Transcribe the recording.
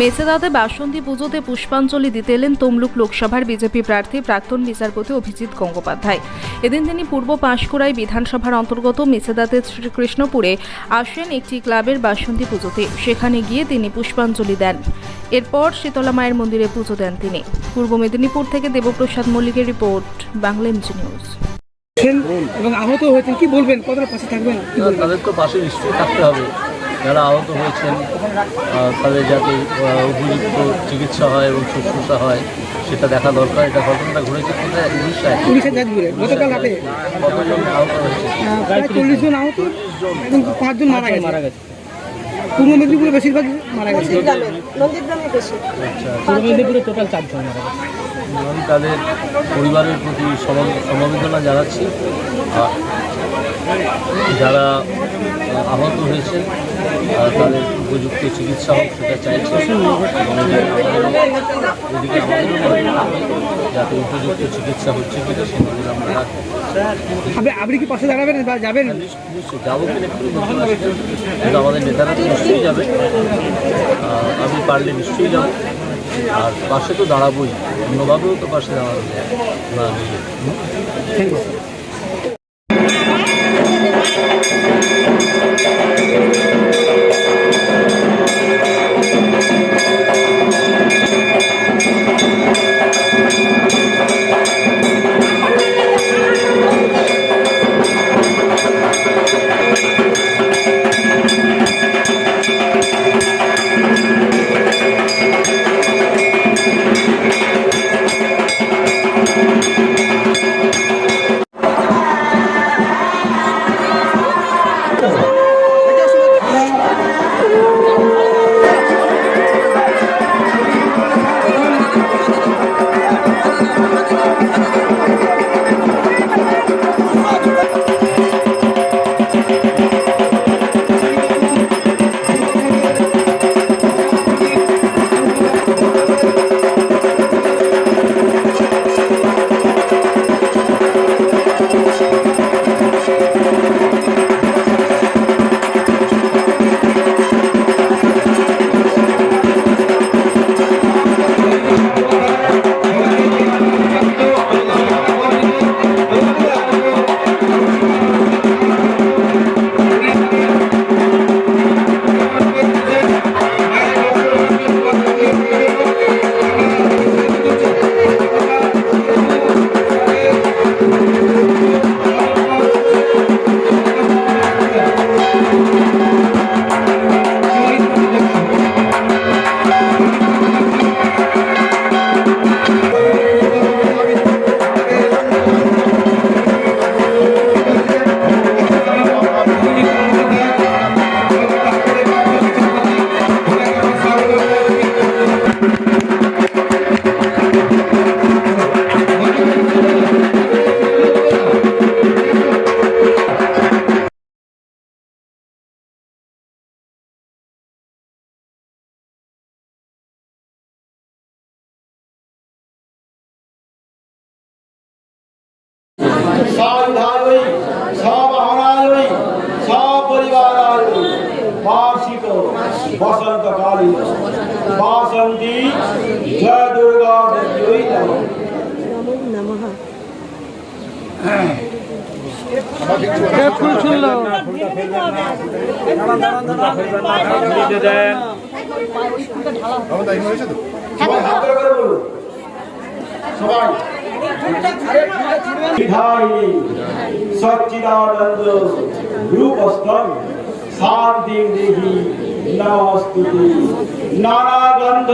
মেছেদাতে বাসন্তী পুজোতে পুষ্পাঞ্জলি দিতে এলেন তমলুক লোকসভার বিজেপি প্রার্থী প্রাক্তন বিচারপতি অভিজিৎ গঙ্গোপাধ্যায়। এদিন তিনি পূর্ব পাঁশকুড়ায় বিধানসভার অন্তর্গত মেছেদাতে শ্রীকৃষ্ণপুরে আসেন একটি ক্লাবের বাসন্তী পুজোতে। সেখানে গিয়ে তিনি পুষ্পাঞ্জলি দেন। এরপর শীতলা মায়ের মন্দিরে পুজো দেন তিনি। পূর্ব মেদিনীপুর থেকে দেবপ্রসাদ মল্লিকের রিপোর্ট বাংলা এমজি নিউজ। এবং আহত হয়েছেন। কি বলবেন? কতটা পাশে থাকবেন? তাদের তো পাশে নিশ্চয়ই থাকতে হবে। যারা আহত হয়েছেন তাদের যাতে উপযুক্ত চিকিৎসা হয় এবং শুশ্রূষা হয় সেটা দেখা দরকার। এটা ঘটনাটা ঘটেছে কোথায়? উড়িষ্যায়। গতকাল রাতে। কতজন আহত হয়েছে? চল্লিশ জন আহত এবং পাঁচজন মারা গেছে। মারা গেছে। পূর্ব মেদিনীপুরে বেশিরভাগ মারা গেছে। আচ্ছা। পূর্ব মেদিনীপুরে টোটাল চারজন মারা গেছে। আমি তাদের পরিবারের প্রতি সম- সমবেদনা জানাচ্ছি। যারা আহত হয়েছে তাদের উপযুক্ত চিকিৎসা হোক সেটা চাইছে। আমাদেরও যাতে উপযুক্ত চিকিৎসা হচ্ছে কিনা সেদিকে আমরা আপনি আপনি কি পাশে দাঁড়াবেন বা যাবেন? নিশ্চয়ই যাব কিনা। কিন্তু আমাদের নেতারা তো নিশ্চয়ই যাবে। আমি পারলে নিশ্চয়ই যাব। আর পাশে তো দাঁড়াবোই। অন্যভাবেও তো পাশে দাঁড়াবো। না থ্যাংক ইউ। সাবিধায় সবাহনায় সপরিবারায় বার্ষিক বসন্তকালী বাসন্তী জয় দুর্গা দেবী ফুল ছুড়ল সবাই হাত সবাই বিধায়িনী সচ্চিদানন্দ রূপস্থম শান্তি দেহি নমস্তুতি। নানা গন্ধ